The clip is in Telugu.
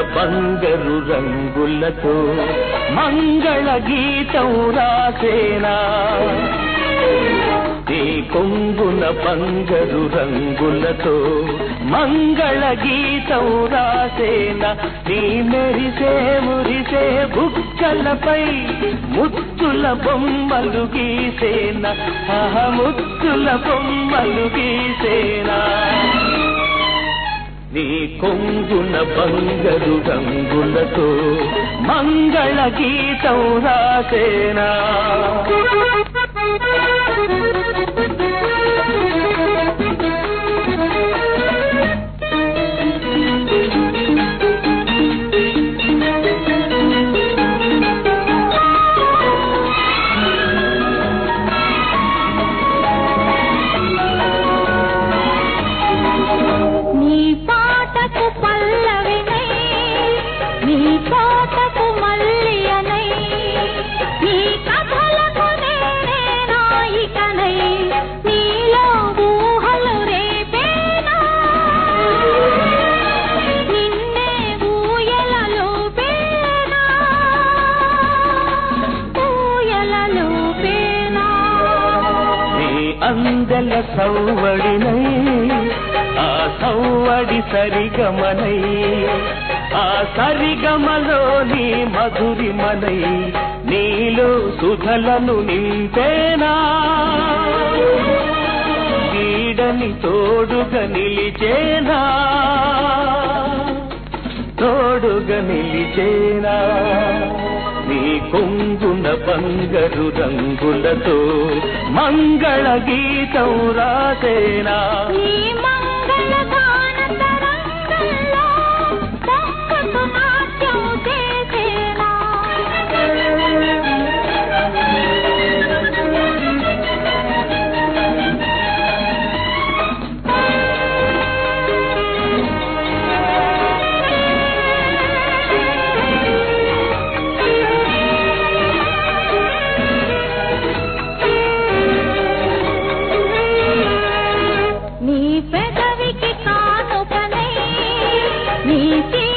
బంగారు రంగులతో మంగళ గీతం రాసేనా? నీ కొంగున బంగారు రంగులతో మంగళ గీతం రాసేనా? నీ మెరిసే మురిసే బుక్కలపై ముత్తుల బొమ్మలు గీసేనా? ముత్తుల బొమ్మలు గీసేనా? నీ కొంగున బంగరు రంగులతో మంగళ గీతం రాసేనా? అందెల సవ్వడినై ఆ సవ్వడి సరిగమనై ఆ సరిగమలో నీ మధురిమనై నీలో సుధలను నింపేనా? నీడని తోడుగా నిలిచేనా? తోడుగా నిలిచేనా? బంగరు రంగులతో మంగళ గీతం రాసేనా? Thank you.